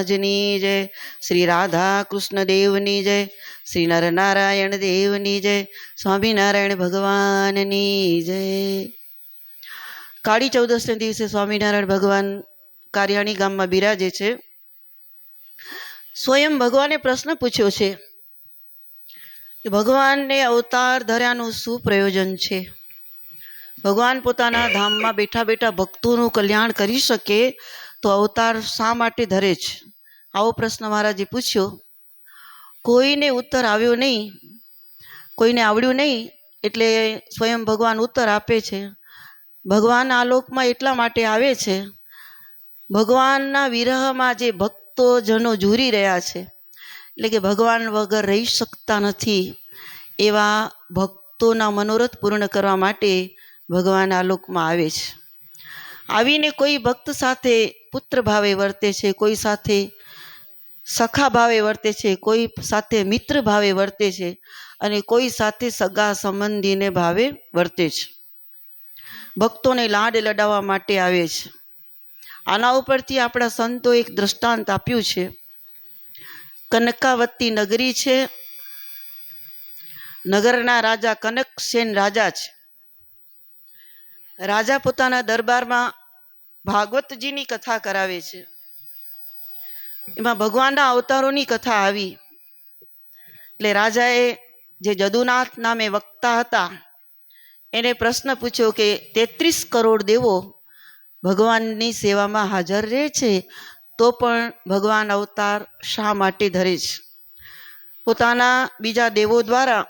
મહારાજની જય શ્રી રાધા કૃષ્ણ દેવની જય શ્રી નરનારાયણ દેવની જય સ્વામિનારાયણ ભગવાનની જય કાળી ચૌદસને દિવસે સ્વામિનારાયણ ભગવાન કાર્યાણી ગામમાં બિરાજે છે. સ્વયં ભગવાને પ્રશ્ન પૂછ્યો છે કે ભગવાનને અવતાર ધર્યાનું શું પ્રયોજન છે? ભગવાન પોતાના ધામમાં બેઠા બેઠા ભક્તોનું કલ્યાણ કરી શકે તો અવતાર શા માટે ધરે છે? આવો પ્રશ્ન મહારાજે પૂછ્યો. કોઈને ઉત્તર આવ્યો નહીં, કોઈને આવડ્યું નહીં, એટલે સ્વયં ભગવાન ઉત્તર આપે છે. ભગવાન આ લોકમાં એટલા માટે આવે છે. ભગવાનના વિરહમાં જે ભક્તો જનો ઝૂરી રહ્યા છે, એટલે કે ભગવાન વગર રહી શકતા નથી, એવા ભક્તોના મનોરથ પૂર્ણ કરવા માટે ભગવાન આ લોકમાં આવે છે. આવીને કોઈ ભક્ત સાથે પુત્ર ભાવે વર્તે છે, કોઈ સાથે સખા ભાવે વર્તે છે, કોઈ સાથે મિત્ર ભાવે વર્તે છે અને કોઈ સાથે સગા સંબંધીને ભાવે વર્તે છે. ભક્તોને લાડ લડાવવા માટે આવે છે. આના ઉપરથી આપણા સંતો એક દ્રષ્ટાંત આપ્યું છે. કનકાવતી નગરી છે. નગરના રાજા કનકસેન રાજા છે. રાજા પોતાના દરબારમાં ભાગવતજીની કથા કરાવે છે. એમાં ભગવાનના અવતારોની કથા આવી. એટલે રાજાએ જે જદુનાથ નામે વક્તા હતા, એને પ્રશ્ન પૂછ્યો કે, તેત્રીસ કરોડ દેવો ભગવાનની સેવામાં હાજર રહે છે, તો પણ ભગવાન અવતાર શા માટે ધરે છે? પોતાના બીજા દેવો દ્વારા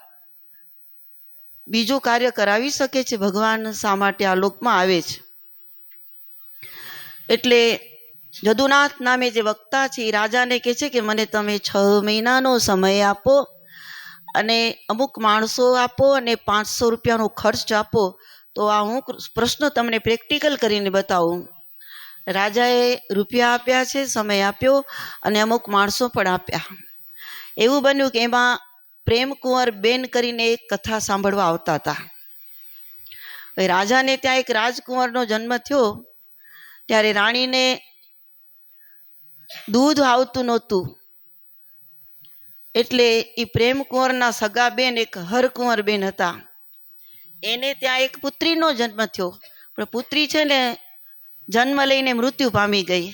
બીજું કાર્ય કરાવી શકે છે, ભગવાન શા માટે આ લોકમાં આવે છે? એટલે જદુનાથ નામે જે વક્તા છે એ રાજાને કહે છે કે મને તમે છ મહિનાનો સમય આપો અને અમુક માણસો આપો અને પાંચસો રૂપિયાનો ખર્ચ આપો. તો આ હું પ્રશ્ન તમને પ્રેક્ટિકલ કરીને બતાવું. રાજાએ રૂપિયા આપ્યા છે, સમય આપ્યો અને અમુક માણસો પણ આપ્યા. એવું બન્યું કે એમાં પ્રેમકુંવર બેન કરીને એક કથા સાંભળવા આવતા હતા. રાજાને ત્યાં એક રાજકુંવરનો જન્મ થયો. ત્યારે રાણીને દૂધ આવતું નહોતું. એટલે એ પ્રેમકુંવરના સગા બેન એક હરકુંવર બેન હતા. એને ત્યાં એક પુત્રીનો જન્મ થયો. પણ પુત્રી છે ને જન્મ લઈને મૃત્યુ પામી ગઈ.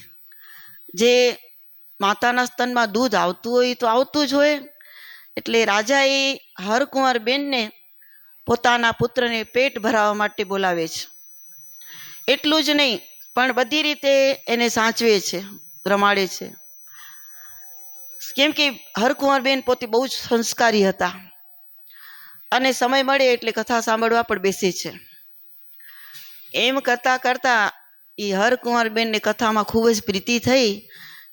જે માતાના સ્તનમાં દૂધ આવતું હોય તો આવતું જ હોય. એટલે રાજાએ હરકુંવર બેનને પોતાના પુત્રને પેટ ભરાવવા માટે બોલાવે છે. એટલું જ નહીં, પણ બધી રીતે એને સાચવે છે. રમાડે છે. કેમ કે હરકુંવરબેન પોતે બહુ જ સંસ્કારી હતા. અને સમય મળે એટલે કથા સાંભળવા પણ બેસે છે. એમ કરતાં કરતાં એ હરકુંવરબેનને કથામાં ખૂબ જ પ્રીતિ થઈ,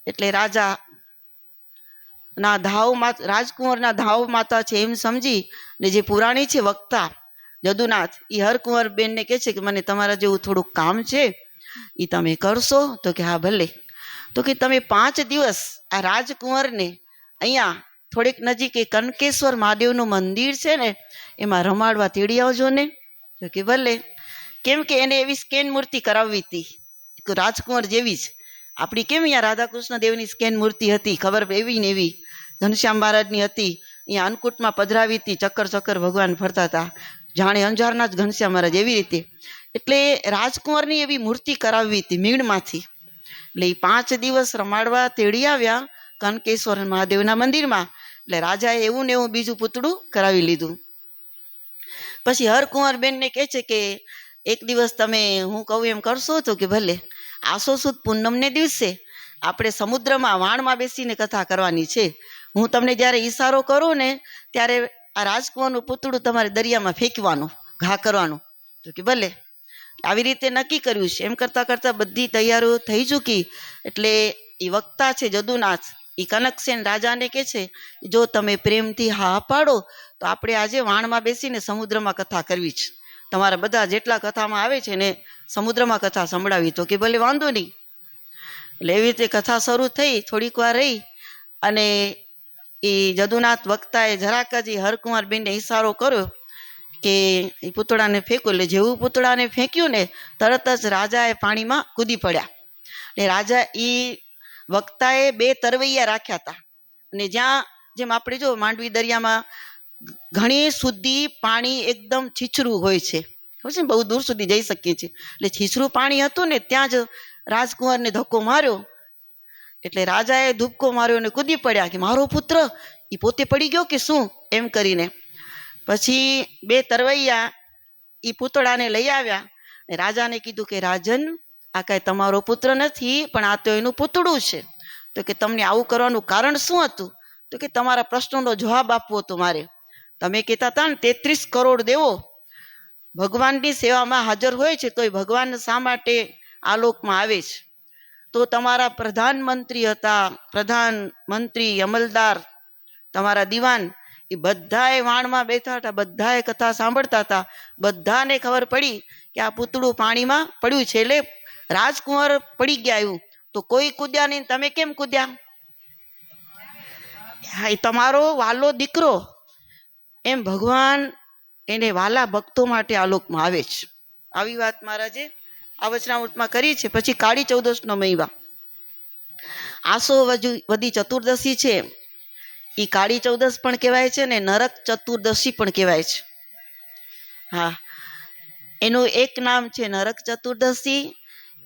એટલે રાજા ના ધાવ રાજકુંવરના ધાવ માતા છે એમ સમજી, ને જે પુરાણી છે વક્તા જદુનાથ એ હરકુંવરબેનને કહે છે કે મને તમારા જેવું થોડુંક કામ છે એ તમે કરશો? તો કે, હા, ભલે. તો કે તમે પાંચ દિવસ આ રાજકુંવરને અહીંયા થોડીક નજીક એ કનકેશ્વર મહાદેવનું મંદિર છે ને, એમાં રમાડવા તેડી આવજો ને. તો કે ભલે. કેમ કે એને એવી સ્કેન મૂર્તિ કરાવવી હતી. રાજકુંવર જેવી જ. આપણી કેમ અહીંયા રાધાકૃષ્ણ દેવની સ્કેન મૂર્તિ હતી? ખબર એવી ને એવી. ઘનશ્યામ મહારાજની હતી. અહીંયા અન્નકૂટમાં પધરાવી હતી, ચક્કર ચક્કર ભગવાન ફરતા હતા. જાણે અંજારના જ ઘનશ્યામ મહારાજ એવી રીતે. એટલે રાજકુંવરની એવી મૂર્તિ કરાવવી હતી મીણમાંથી. એટલે એ પાંચ દિવસ રમાડવા તેડી આવ્યા કનકેશ્વર મહાદેવના મંદિરમાં. એટલે રાજાએ એવું ને એવું બીજું પૂતળું કરાવી લીધું. પછી હરકુંવર બેનને કહે છે કે, એક દિવસ તમે, હું કહું એમ કરશો તો કે ભલે, આસો સુદ પૂનમને દિવસે આપણે સમુદ્રમાં વાણમાં બેસીને કથા કરવાની છે. હું તમને જ્યારે ઈશારો કરું ને, ત્યારે આ રાજકુંવરનું પૂતળું તમારે દરિયામાં ફેંકવાનું, ઘા કરવાનું. તો કે ભલે. આવી રીતે નક્કી કર્યું છે. એમ કરતાં કરતાં બધી તૈયારીઓ થઈ ચૂકી. એટલે એ વક્તા છે જદુનાથ. એ કનકસેન રાજાને કહે છે, જો તમે પ્રેમથી હા પાડો, તો આપણે આજે વાણમાં બેસીને સમુદ્રમાં કથા કરવી છે. તમારા બધા જેટલા કથામાં આવે છે ને સમુદ્રમાં કથા સંભળાવી. તો કે, ભલે વાંધો નહીં. એટલે એવી રીતે કથા શરૂ થઈ, થોડીક વાર રહી અને એ જદુનાથ વક્તાએ જરાક જ હરકુમાર બેનને ઈશારો કર્યો. કે એ પૂતળાને ફેંક્યું એટલે જેવું પૂતળાને ફેંક્યું ને, તરત જ રાજાએ પાણીમાં કૂદી પડ્યા. એટલે રાજા એ વક્તાએ બે તરવૈયા રાખ્યા હતા. અને જ્યાં, જેમ આપણે જો માંડવી દરિયામાં ઘણી સુધી પાણી એકદમ છીછરું હોય છે. ખબર છે બહુ દૂર સુધી જઈ શકીએ છીએ. એટલે છીછરું પાણી હતું ને, ત્યાં જ રાજકુંવરને ધક્કો માર્યો. એટલે રાજાએ ધુપકો માર્યો અને કૂદી પડ્યા કે, મારો પુત્ર એ પોતે પડી ગયો કે શું? એમ કરીને. પછી બે તરવૈયા એ પૂતળાને લઈ આવ્યા રાજાને કીધું કે, રાજન, આ કાંઈ તમારો પુત્ર નથી, પણ આ તો એનું પૂતળું છે. તો કે, તમને આવું કરવાનું કારણ શું હતું? તો કે, તમારા પ્રશ્નોનો જવાબ આપવો હતો મારે. તમે કહેતા હતા ને, તેત્રીસ કરોડ દેવો. ભગવાનની સેવામાં હાજર હોય છે, તોય ભગવાન શા માટે આ લોકમાં આવે છે? તો તમારા પ્રધાનમંત્રી હતા, પ્રધાનમંત્રી અમલદાર, તમારા દિવાન એ બધાએ વાણમાં બેઠા હતા, બધાએ કથા સાંભળતા હતા. બધાને ખબર પડી કે આ પૂતળું પાણીમાં પડ્યું છે. એટલે રાજકુંવર પડી ગયા એવું. તો કોઈ કૂદ્યા નહીં? તમે કેમ કૂદ્યા? હા, એ તમારો વાલો દીકરો. એમ ભગવાન એને વાલા ભક્તો માટે આ લોકમાં આવે છે આવી વાત મહારાજે આ વચનામૃતમાં કરી છે. પછી કાળી ચૌદશનો મહિમા. આસો વધુ વધી ચતુર્દશી છે. એ કાળી ચૌદશ પણ કહેવાય છે ને નરક ચતુર્દશી પણ કહેવાય છે. હા. એનું એક નામ છે નરક ચતુર્દશી,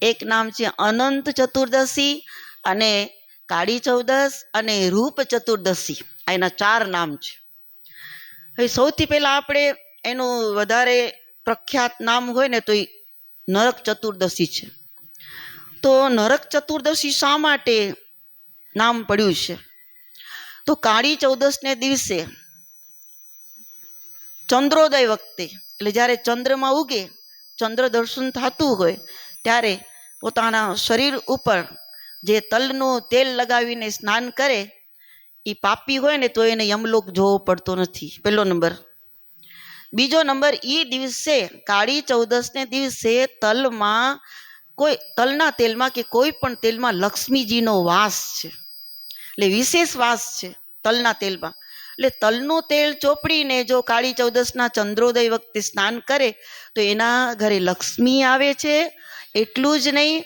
એક નામ છે અનંત ચતુર્દશી અને કાળી ચૌદશ અને રૂપ ચતુર્દશી. એના ચાર નામ છે. હવે સૌથી પહેલાં આપણે એનું વધારે પ્રખ્યાત નામ હોય ને તો એ નરક ચતુર્દશી છે. તો નરક ચતુર્દશી શા માટે નામ પડ્યું છે? તો કાળી ચૌદસને દિવસે ચંદ્રોદય વખતે, એટલે જ્યારે ચંદ્રમાં ઉગે, ચંદ્ર દર્શન થતું હોય, ત્યારે પોતાના શરીર ઉપર જે તલનું તેલ લગાવીને સ્નાન કરે એ પાપી હોય ને તો એને યમલોક જોવો પડતો નથી. પહેલો નંબર. બીજો નંબર એ દિવસે, કાળી ચૌદશને દિવસે તલમાં કોઈ, તલના તેલમાં કે કોઈ પણ તેલમાં લક્ષ્મીજીનો વાસ છે. એટલે વિશેષ વાસ છે તલના તેલમાં. એટલે તલનું તેલ ચોપડીને જો કાળી ચૌદસના ચંદ્રોદય વખતે સ્નાન કરે, તો એના ઘરે લક્ષ્મી આવે છે, એટલું જ નહીં,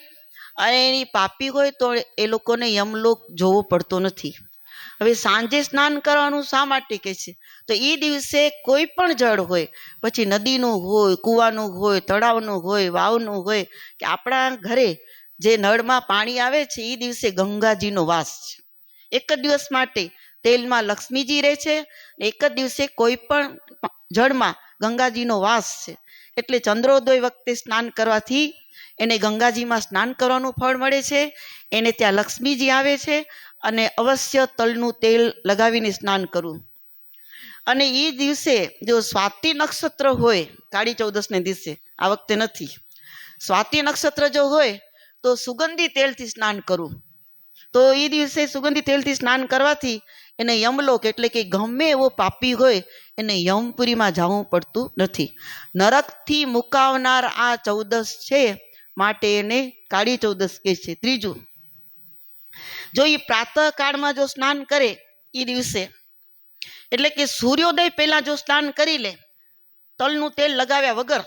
અને એની પાપી હોય તો એ લોકોને યમલોક જોવો પડતો નથી. હવે સાંજે સ્નાન કરવાનું શા માટે કહે છે? તો એ દિવસે કોઈ પણ જળ હોય, પછી નદીનું હોય, કૂવાનું હોય, તળાવનું હોય, વાવનું હોય, કે આપણા ઘરે જે નળમાં પાણી આવે છે, એ દિવસે ગંગાજીનો વાસ છે. એક જ દિવસ માટે તેલમાં લક્ષ્મીજી રહે છે એક જ દિવસે કોઈ પણ જળમાં ગંગાજીનો વાસ છે. એટલે ચંદ્રોદય વખતે સ્નાન કરવાથી એને ગંગાજીમાં સ્નાન કરવાનું ફળ મળે છે. એને ત્યાં લક્ષ્મીજી આવે છે અને અવશ્ય તલનું તેલ લગાવીને સ્નાન કરવું અને એ દિવસે જો સ્વાતિ નક્ષત્ર હોય, કાળી ચૌદસને દિવસે, આ વખતે નથી. સ્વાતિ નક્ષત્ર જો હોય તો સુગંધી તેલથી સ્નાન કરવું તો એ દિવસે સુગંધી તેલથી સ્નાન કરવાથી એને યમલોક એટલે કે ગમે એવો પાપી હોય, એને યમપુરીમાં જવું પડતું નથી. નરકથી મુકાવનાર આ ચૌદસ છે માટે એને કાળી ચૌદસ કહે છે. ત્રીજું, જો એ પ્રાતઃકાળમાં જો સ્નાન કરે એ દિવસે, એટલે કે સૂર્યોદય પહેલાં જો સ્નાન કરી લે, તલનું તેલ લગાવ્યા વગર,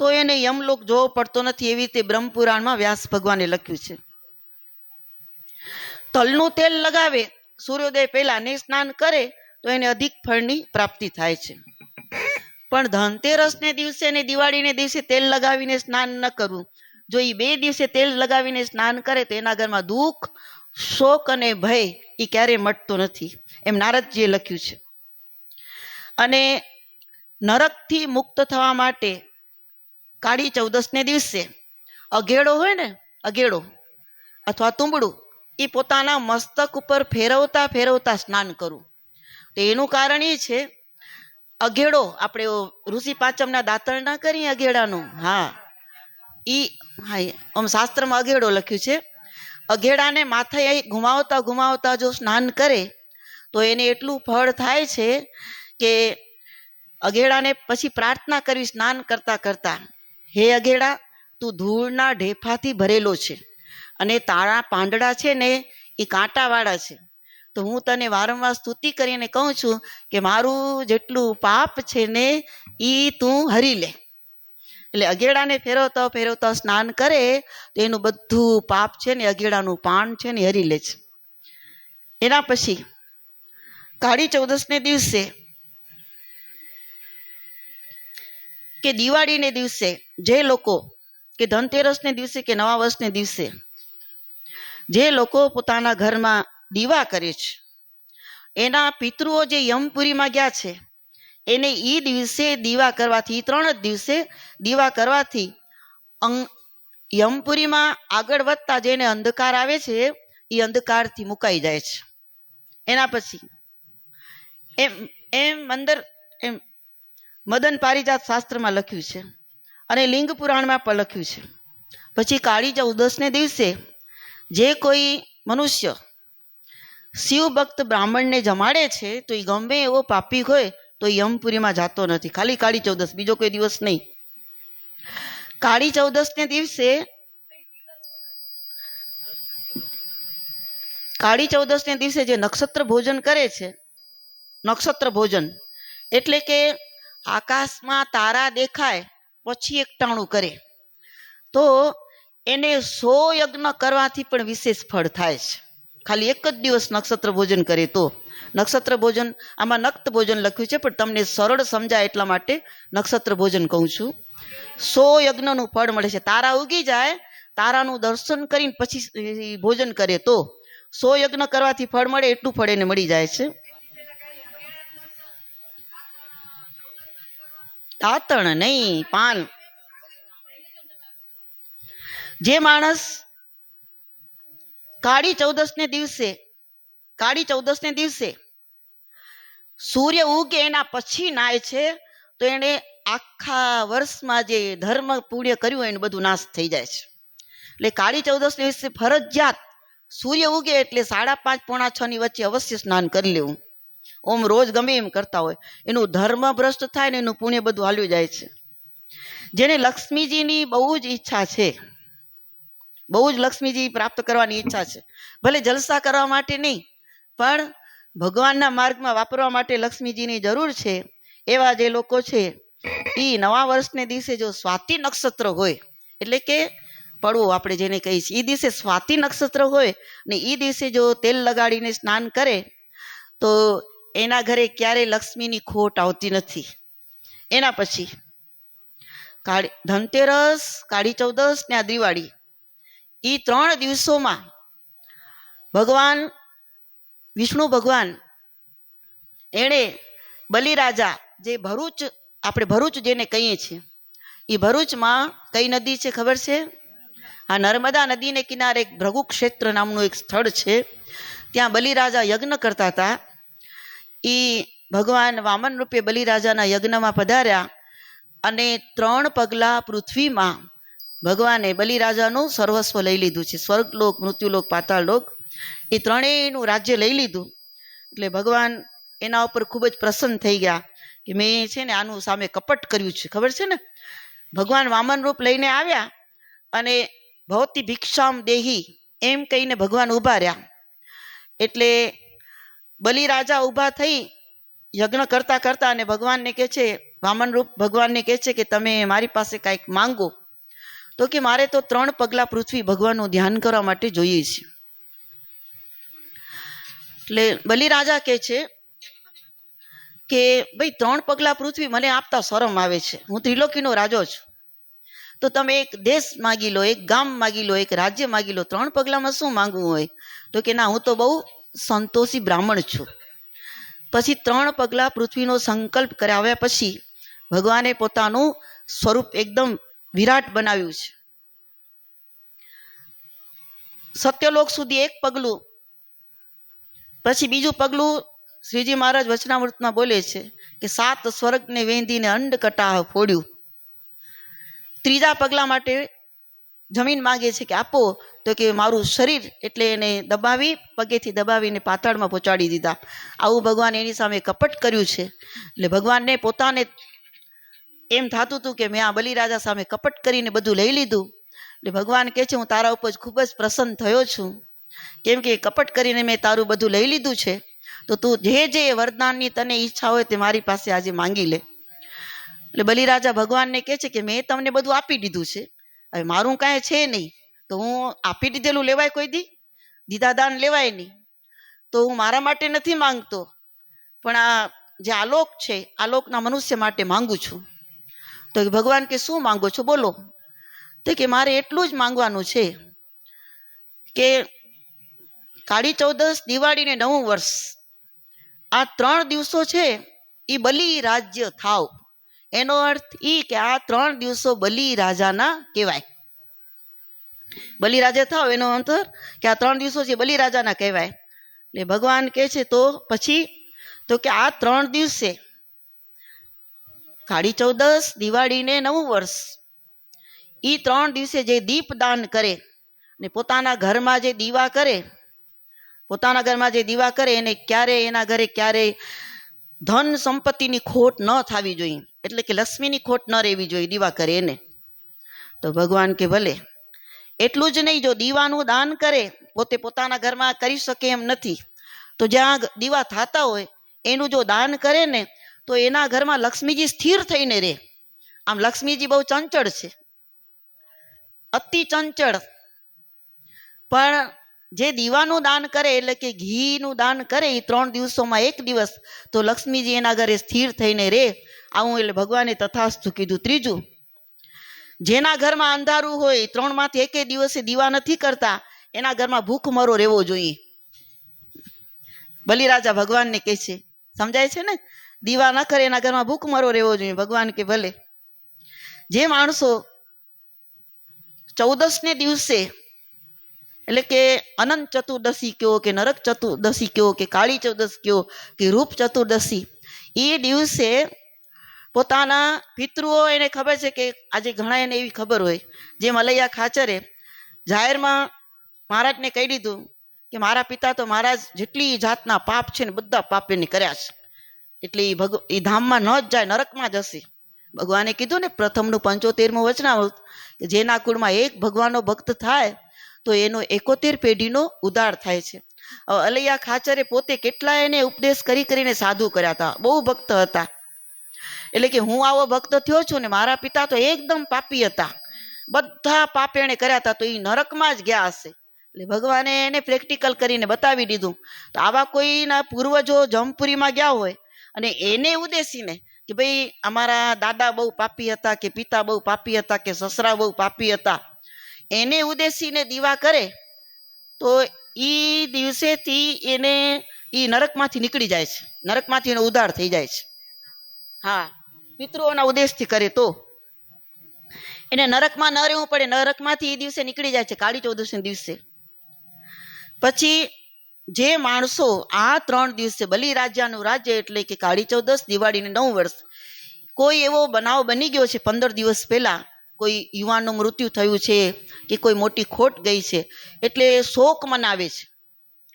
તો એને યમલોક જોવો પડતો નથી. એવી રીતે બ્રહ્મપુરાણમાં વ્યાસ ભગવાને લખ્યું છે. તલનું તેલ લગાવે, સૂર્યોદય પહેલાં ને સ્નાન કરે, તો એને અધિક ફળની પ્રાપ્તિ થાય છે. પણ ધનતેરસને દિવસે ને દિવાળીને દિવસે તેલ લગાવીને સ્નાન ન કરવું. જો એ બે દિવસે તેલ લગાવીને સ્નાન કરે, તો એના ઘરમાં દુઃખ, શોક અને ભય એ ક્યારેય મટતો નથી. એમ નારદજીએ લખ્યું છે. અને નરકથી મુક્ત થવા માટે કાળી ચૌદસને દિવસે અઘેડો હોય ને, અઘેડો, અથવા તુંબડું એ પોતાના મસ્તક ઉપર ફેરવતા ફેરવતા સ્નાન કરવું તો એનું કારણ એ છે, અઘેડો, આપણે ઋષિ પાંચમના દાંતણ ના કરીએ અઘેડાનું, હા. એ હા આમ શાસ્ત્રમાં અઘેડો લખ્યું છે, અઘેડાને માથે ઘુમાવતા ઘુમાવતા જો સ્નાન કરે, તો એને એટલું ફળ થાય છે કે અઘેડાને પછી પ્રાર્થના કરવી સ્નાન કરતા કરતા, હે અઘેડા, તું ધૂળના ઢેફાથી ભરેલો છે. અને તારા પાંદડા છે ને એ કાંટાવાળા છે. તો હું તને વારંવાર સ્તુતિ કરીને કહું છું કે મારું જેટલું પાપ છે ને એ તું હરી લે. એટલે અગેડાને ફેરવતા ફેરવતા સ્નાન કરે તો એનું બધું પાપ છે ને અગેડાનું પાન છે ને હરી લે છે. એના પછી કાળી ચૌદસને દિવસે કે દિવાળીને દિવસે જે લોકો કે ધનતેરસને દિવસે કે નવા વર્ષને દિવસે જે લોકો પોતાના ઘરમાં દીવા કરે છે. એના પિતૃઓ જે યમપુરીમાં ગયા છે, એને એ દિવસે દીવા કરવાથી, ત્રણ જ દિવસે દીવા કરવાથી અંગ, યમપુરીમાં આગળ વધતા જેને અંધકાર આવે છે એ અંધકારથી મુકાઈ જાય છે. એના પછી, એમ એમ અંદર, એમ મદન પારિજાત શાસ્ત્રમાં લખ્યું છે અને લિંગ પુરાણમાં પણ લખ્યું છે. પછી કાળી ઉદસને દિવસે જે કોઈ મનુષ્ય શિવ ભક્ત બ્રાહ્મણને જમાડે છે, તો એ ગમે એવો પાપી હોય, તો યમપુરીમાં જતો નથી. ખાલી કાળી ચૌદસ, બીજો કોઈ દિવસ નહીં. કાળી ચૌદસને દિવસે કાળી ચૌદસને દિવસે જે નક્ષત્ર ભોજન કરે છે, નક્ષત્ર ભોજન, એટલે કે આકાશમાં તારા દેખાય, પછી એકટાણું કરે. તો એને સો યજ્ઞ કરવાથી પણ વિશેષ ફળ થાય છે. ખાલી એક જ દિવસ નક્ષત્ર ભોજન કરે તો. નક્ષત્ર ભોજન, આમાં નક્ત ભોજન લખ્યું છે, પણ તમને સરળ સમજાય એટલા માટે નક્ષત્ર ભોજન કહું છું. સો યજ્ઞનું ફળ મળે છે. તારા ઉગી જાય, તારાનું દર્શન કરીને પછી ભોજન કરે તો. સો યજ્ઞ કરવાથી ફળ મળે, એટલું ફળ એને મળી જાય છે. દાંતણ નહીં, પાન. જે માણસ કાળી ચૌદસને દિવસે, કાળી ચૌદસને દિવસે સૂર્ય ઉગે એના પછી નાય છે, તો એને આખા વર્ષમાં જે ધર્મ પુણ્ય કર્યું હોય એનું બધું નાશ થઈ જાય છે. એટલે કાળી ચૌદસ દિવસે ફરજિયાત સૂર્ય ઉગે એટલે સાડા પાંચ, પોણા છ ની વચ્ચે અવશ્ય સ્નાન કરી લેવું. ઓમ રોજ ગમે એમ કરતા હોય. એનું ધર્મ ભ્રષ્ટ થાય ને એનું પુણ્ય બધું હાલ્યું જાય છે. જેને લક્ષ્મીજીની બહુ જ ઈચ્છા છે બહુ જ લક્ષ્મીજી પ્રાપ્ત કરવાની ઈચ્છા છે. ભલે જલસા કરવા માટે નહીં, પણ ભગવાનના માર્ગમાં વાપરવા માટે લક્ષ્મીજીની જરૂર છે. એવા જે લોકો છે એ નવા વર્ષને દિવસે જો સ્વાતિ નક્ષત્ર હોય, એટલે કે પડવો આપણે જેને કહીએ છીએ એ દિવસે સ્વાતિ નક્ષત્ર હોય ને એ દિવસે જો તેલ લગાડીને સ્નાન કરે, તો એના ઘરે ક્યારેય લક્ષ્મીની ખોટ આવતી નથી. એના પછી કાળી ધનતેરસ, કાળી ચૌદસ ને આ દિવાળી એ ત્રણ દિવસોમાં ભગવાન, વિષ્ણુ ભગવાન, એણે બલિરાજા જે ભરૂચ, આપણે ભરૂચ જેને કહીએ છીએ એ ભરૂચમાં કઈ નદી છે ખબર છે? આ નર્મદા નદીને કિનારે એક ભૃગુ ક્ષેત્ર નામનું એક સ્થળ છે. ત્યાં બલિરાજા યજ્ઞ કરતા હતા. એ ભગવાન વામન રૂપે બલિરાજાના યજ્ઞમાં પધાર્યા અને ત્રણ પગલાં પૃથ્વીમાં ભગવાને બલિરાજાનું સર્વસ્વ લઈ લીધું છે. સ્વર્ગલોક, મૃત્યુલોક, પાતાળલોક એ ત્રણેયનું રાજ્ય લઈ લીધું. એટલે ભગવાન એના ઉપર ખૂબ જ પ્રસન્ન થઈ ગયા કે મેં છે ને આનું સામે કપટ કર્યું છે. ખબર છે ને? ભગવાન વામન રૂપ લઈને આવ્યા અને ભૌતિ ભિક્ષામ દેહી એમ કહીને ભગવાન ઊભા રહ્યા. એટલે બલિરાજા ઊભા થઈ યજ્ઞ કરતાં કરતાં અને ભગવાનને કહે છે વામન રૂપ ભગવાનને કહે છે કે તમે મારી પાસે કાંઈક માંગો. તો કે મારે તો ત્રણ પગલાં પૃથ્વી ભગવાનનું ધ્યાન કરવા માટે જોઈએ છે. એટલે બલિરાજા કહે છે કે, ભાઈ, ત્રણ પગલાં પૃથ્વી મને આપતા શરમ આવે છે. હું ત્રિલોકીનો રાજો છું. તો તમે એક દેશ માગી લો, એક ગામ માગી લો, એક રાજ્ય માગી લો, ત્રણ પગલામાં શું માંગવું હોય? તો કે, ના, હું તો બહુ સંતોષી બ્રાહ્મણ છું. પછી ત્રણ પગલાં પૃથ્વીનો સંકલ્પ કરાવ્યા પછી ભગવાને પોતાનું સ્વરૂપ એકદમ વિરાટ બનાવ્યું છે. સત્યલોક સુધી એક પગલું. પછી બીજું પગલું શ્રીજી મહારાજ વચનામૃતમાં બોલે છે કે સાત સ્વર્ગને વેંધીને અંડ કટાહ ફોડ્યું. ત્રીજા પગલા માટે જમીન માગે છે કે આપો, તો કે મારું શરીર એટલે એને દબાવી, પગેથી દબાવીને પાતાળમાં પહોંચાડી દીધા. આવું ભગવાન એની સામે કપટ કર્યું છે. એટલે ભગવાનને પોતાને એમ થતું હતું કે મેં આ બલિરાજા સામે કપટ કરીને બધું લઈ લીધું. એટલે ભગવાન કહે છે, હું તારા ઉપર ખૂબ જ પ્રસન્ન થયો છું. કેમ કે કપટ કરીને મેં તારું બધું લઈ લીધું છે, તો તું જે જે વરદાનની તને ઈચ્છા હોય તે મારી પાસે આજે માંગી લે. એટલે બલિરાજા ભગવાનને કહે છે કે, મેં તમને બધું આપી દીધું છે. હવે મારું કાંઈ છે નહીં. તો હું આપી દીધેલું લેવાય કોઈ દી? દીધાદાન લેવાય નહીં. તો હું મારા માટે નથી માંગતો. પણ આ જે આલોક છે, આલોકના મનુષ્ય માટે માંગુ છું. તો કે, ભગવાન, કે શું માંગો છો? બોલો. તો કે, મારે એટલું જ માંગવાનું છે કે કાળી ચૌદસ દિવાળી ને નવું વર્ષ. આ ત્રણ દિવસો છે એ બલિ રાજ્ય થાવ. એનો અર્થ એ કે આ ત્રણ દિવસો બલિ રાજાના કહેવાય. બલિ રાજા થાવ, એનો અંતર કે આ ત્રણ દિવસો છે બલિ રાજાના કહેવાય. એટલે ભગવાન કહે છે, તો પછી, તો કે આ ત્રણ દિવસે કાળી ચૌદસ, દિવાળીને નવું વર્ષ. એ ત્રણ દિવસે જે દીપદાન કરે ને પોતાના ઘરમાં જે દીવા કરે, પોતાના ઘરમાં જે દીવા કરે એને ક્યારે એના ઘરે ક્યારે ધન સંપત્તિની ખોટ ન થવી જોઈએ. એટલે કે લક્ષ્મીની ખોટ ન રહેવી જોઈએ દીવા કરે એને. તો ભગવાન કે ભલે, એટલું જ નહીં જો દીવાનું દાન કરે, પોતે પોતાના ઘરમાં કરી શકે એમ નથી. તો જ્યાં દીવા થતા હોય, એનું જો દાન કરે ને તો એના ઘરમાં લક્ષ્મીજી સ્થિર થઈને રહે. આમ લક્ષ્મીજી બહુ ચંચળ છે. અતિ ચંચળ. પણ જે દીવાનું દાન કરે, એટલે કે ઘીનું દાન કરે એ ત્રણ દિવસોમાં એક દિવસ, તો લક્ષ્મીજી એના ઘરે સ્થિર થઈને રહે. આવું એટલે ભગવાને તથાસ્તુ કીધું. ત્રીજું, જેના ઘરમાં અંધારું હોય ત્રણમાંથી એકે દિવસે દીવા નથી કરતા, એના ઘરમાં ભૂખમરો રહેવો જોઈએ. બલિરાજા ભગવાનને કહે છે. સમજાય છે ને? દીવા ન કરે, એના ઘરમાં ભૂખમરો રહેવો જોઈએ. ભગવાન કે ભલે. જે માણસો ચૌદસને દિવસે, એટલે કે અનંત ચતુર્દશી કયો કે નરક ચતુર્દશી કયો કે કાળી ચૌદશ કયો કે રૂપ ચતુર્દશી, એ દિવસે પોતાના પિતૃઓ એને ખબર છે કે આજે ઘણા એને એવી ખબર હોય. જે મલૈયા ખાચરે જાહેરમાં મહારાજને કહી દીધું કે મારા પિતા તો મહારાજ જેટલી જાતના પાપ છે ને બધા પાપ એને કર્યા છે. એટલે એ ભગ એ ધામમાં ન જ જાય, નરકમાં જશે ભગવાને કીધું ને, પ્રથમનું પંચોતેરમું વચનામૃત, કે જેના કુળમાં એક ભગવાનનો ભક્ત થાય, તો એનો એકોતેર પેઢીનો ઉદાર થાય છે. અલૈયા ખાચરે પોતે કેટલા એને ઉપદેશ કરી કરીને સાધુ કર્યા હતા. બહુ ભક્ત હતા. એટલે કે હું આવો ભક્ત થયો છું ને, મારા પિતા તો એકદમ પાપી હતા. બધા પાપ એણે કર્યા હતા, તો એ નરકમાં જ ગયા હશે. એટલે ભગવાને એને પ્રેક્ટિકલ કરીને બતાવી દીધું. તો આવા કોઈના પૂર્વજો જમપુરીમાં ગયા હોય અને એને ઉદ્દેશીને કે ભાઈ અમારા દાદા બહુ પાપી હતા કે પિતા બહુ પાપી હતા કે સસરા બહુ પાપી હતા, એને ઉદ્દેશીને દીવા કરે, તો એ દિવસેથી એને એ નરકમાંથી નીકળી જાય છે, નરકમાંથી એનો ઉદ્ધાર થઈ જાય છે. હા, પિતૃઓના ઉદ્દેશથી કરે તો. એને નરકમાં ન રહેવું પડે, નરકમાંથી એ દિવસે નીકળી જાય છે, કાળી ચૌદશના દિવસે. પછી જે માણસો આ ત્રણ દિવસે બલિરાજાનું રાજ્ય એટલે કે કાળી ચૌદશ દિવાળીને નવ વર્ષ, કોઈ એવો બનાવ બની ગયો છે? પંદર દિવસ પહેલાં કોઈ યુવાનનું મૃત્યુ થયું છે કે કોઈ મોટી ખોટ ગઈ છે? એટલે શોક મનાવે છે.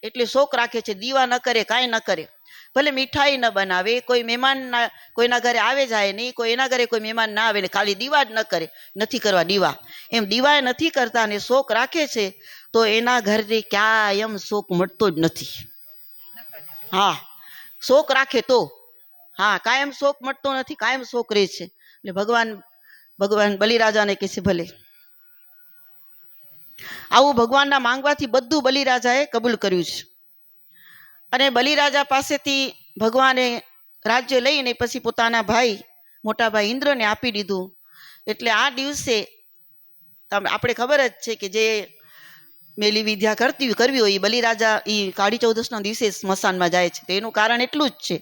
એટલે શોક રાખે છે. દીવા ન કરે, કાંઈ ન કરે. ભલે મીઠાઈ ન બનાવે, કોઈ મહેમાન ના કોઈના ઘરે આવે જાય નહીં, કોઈ એના ઘરે કોઈ મહેમાન ના આવે ને ખાલી દીવા જ ન કરે, નથી કરવા દીવા. એમ દીવા નથી કરતા ને શોક રાખે છે, તો એના ઘરે ક્યાંય શોક મળતો જ નથી. હા, શોક રાખે તો. હા, કાયમ શોક મળતો નથી, કાયમ શોક રહે છે. એટલે ભગવાન ભગવાન બલિરાજાને કહે છે ભલે. આવું ભગવાનના માંગવાથી બધું બલિરાજાએ કબૂલ કર્યું છે. અને બલિરાજા પાસેથી ભગવાને રાજ્ય લઈને પછી પોતાના ભાઈ, મોટા ભાઈ ઇન્દ્રને આપી દીધું. એટલે આ દિવસે આપણે ખબર જ છે કે જે મેલી વિદ્યા કરતી કરવી હોય, એ બલિરાજા એ કાળી ચૌદશના દિવસે સ્મશાનમાં જાય છે. તો એનું કારણ એટલું જ છે.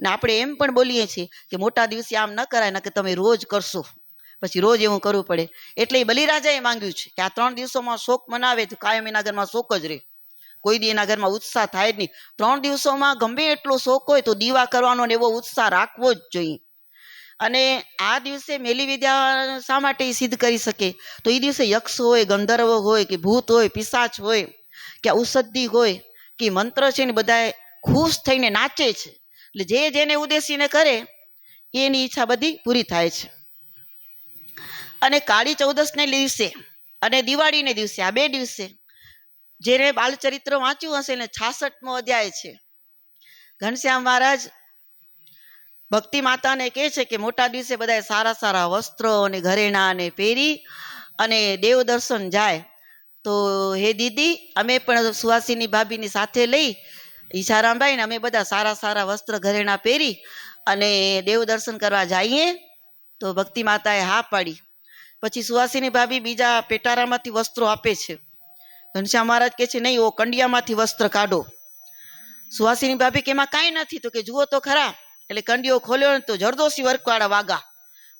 ને આપણે એમ પણ બોલીએ છીએ કે મોટા દિવસે આમ ન કરાય ને કે તમે રોજ કરશો. પછી રોજ એવું કરવું પડે. એટલે એ બલિરાજાએ માંગ્યું છે કે આ ત્રણ દિવસોમાં શોક મનાવે તો કાયમ એના ઘરમાં શોક જ રહે. કોઈ દી એના ઘરમાં ઉત્સાહ થાય જ નહીં. ત્રણ દિવસોમાં ગમે એટલો શોખ હોય તો દીવા કરવાનો ને એવો ઉત્સાહ રાખવો જ જોઈએ. અને આ દિવસે મેલી વિદ્યા શા માટે સિદ્ધ કરી શકે? તો એ દિવસે યક્ષ હોય, ગંધર્વ હોય કે ભૂત હોય, પિશાચ હોય કે ઔષધિ હોય કે મંત્ર છે ને બધા ખુશ થઈને નાચે છે. એટલે જે જેને ઉદ્દેશીને કરે, એની ઈચ્છા બધી પૂરી થાય છે. અને કાળી ચૌદસને દિવસે અને દિવાળીને દિવસે, આ બે દિવસે જેને બાલચરિત્ર વાંચ્યું હશે ને છાસઠમો અધ્યાય છે. ઘનશ્યામ મહારાજ ભક્તિ માતાને કહે છે કે મોટા દિવસે બધા સારા સારા વસ્ત્રો અને ઘરેણાં ને પહેરી અને દેવ દર્શન જાય. તો હે દીદી, અમે પણ સુવાસીની ભાભીની સાથે લઈ ઈશારામભાઈને અમે બધા સારા સારા વસ્ત્ર ઘરેણાં પહેરી અને દેવ દર્શન કરવા જઈએ. તો ભક્તિ માતાએ હા પાડી. પછી સુવાસીની ભાભી બીજા પેટારામાંથી વસ્ત્રો આપે છે. ઘનશ્યામ મહારાજ કહે છે, નહીં, ઓ કંડિયામાંથી વસ્ત્ર કાઢો. સુવાસીની ભાભી કે, એમાં કાંઈ નથી. તો કે, જુઓ તો ખરા. એટલે કંડિયો ખોલ્યો ને તો જરદોશી વર્કવાળા વાગા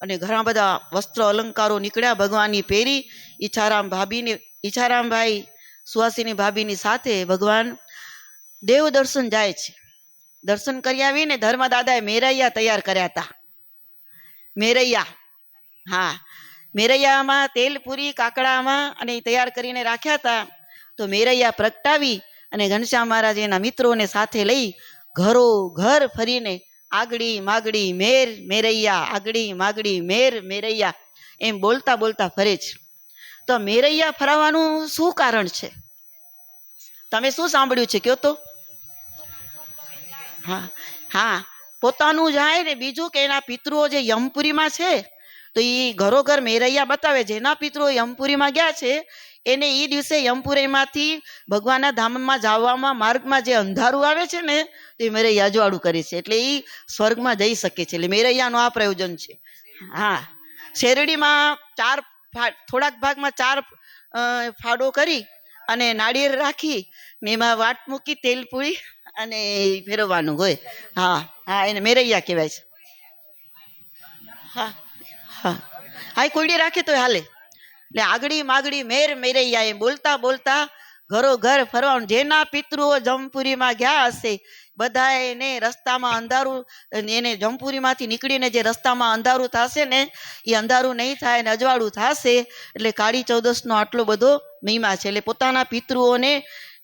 અને ઘણા બધા વસ્ત્ર અલંકારો નીકળ્યા ભગવાનની પહેરી. ઈચ્છારામ ભાભીને ઈચ્છારામભાઈ સુવાસીની ભાભીની સાથે ભગવાન દેવ દર્શન જાય છે. દર્શન કરી આવીને ધર્મદાદાએ મેરૈયા તૈયાર કર્યા હતા મેરૈયા, હા. મેરૈયામાં તેલ પૂરી, કાકડામાં અને તૈયાર કરીને રાખ્યા હતા તો મેરૈયા પ્રગટાવી અને ઘનશ્યામ મહારાજ એના મિત્રોને સાથે લઈ ઘરો ઘર ફરીને આગડી માગડી મેર મેરૈયા આગડી માગડી મેર મેરૈયા એમ બોલતા બોલતા ફરે છે. તો મેરૈયા ફરાવાનું શું કારણ છે? તમે શું સાંભળ્યું છે? કયો તો? હા હા. પોતાનું જાય ને બીજું કે એના પિતૃઓ જે યમપુરીમાં છે, તો એ ઘરોઘર મેરૈયા બતાવે જેના પિતૃઓ યમપુરીમાં ગયા છે એને એ દિવસે યમપુરીમાંથી ભગવાનના ધામમાં જવામાં માર્ગમાં જે અંધારું આવે છે ને, તે મેરૈયા અજવાળું કરે છે. એટલે એ સ્વર્ગમાં જઈ શકે છે. એટલે મેરૈયાનું આ પ્રયોજન છે. હા. શેરડીમાં ચાર થોડાક ભાગમાં ચાર ફાડો કરી અને નાળિયેર રાખી, ને એમાં વાટ મૂકી, તેલ પૂરી અને ફેરવવાનું હોય. હા. હા, એને મેરૈયા કહેવાય છે. હા. હા. હા, એ કોયડી રાખે તો હાલે. એટલે આગળી માગડી મેર મેરૈયા એમ બોલતા બોલતા ઘરો ઘર ફરવાનું જેના પિતૃઓ જમપુરીમાં ગયા હશે બધા એને રસ્તામાં અંધારું, એને જમપુરીમાંથી નીકળીને જે રસ્તામાં અંધારું થશે ને, એ અંધારું નહીં થાય ને અજવાળું થશે, એટલે કાળી ચૌદસનો આટલો બધો મહિમા છે. એટલે પોતાના પિતૃઓને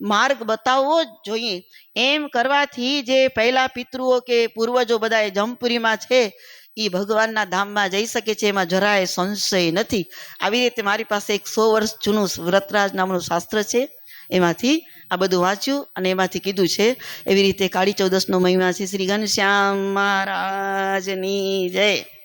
માર્ગ બતાવવો જોઈએ. એમ કરવાથી જે પહેલા પિતૃઓ કે પૂર્વજો બધા જમપુરીમાં છે એ ભગવાનના ધામમાં જઈ શકે છે, એમાં જરાય સંશય નથી. આવી રીતે મારી પાસે એક સો વર્ષ જૂનું વ્રતરાજ નામનું શાસ્ત્ર છે, એમાંથી આ બધું વાંચ્યું અને એમાંથી કીધું છે, એવી રીતે કાળી ચૌદસનો મહિમા છે, શ્રી ઘનશ્યામ મહારાજની જય.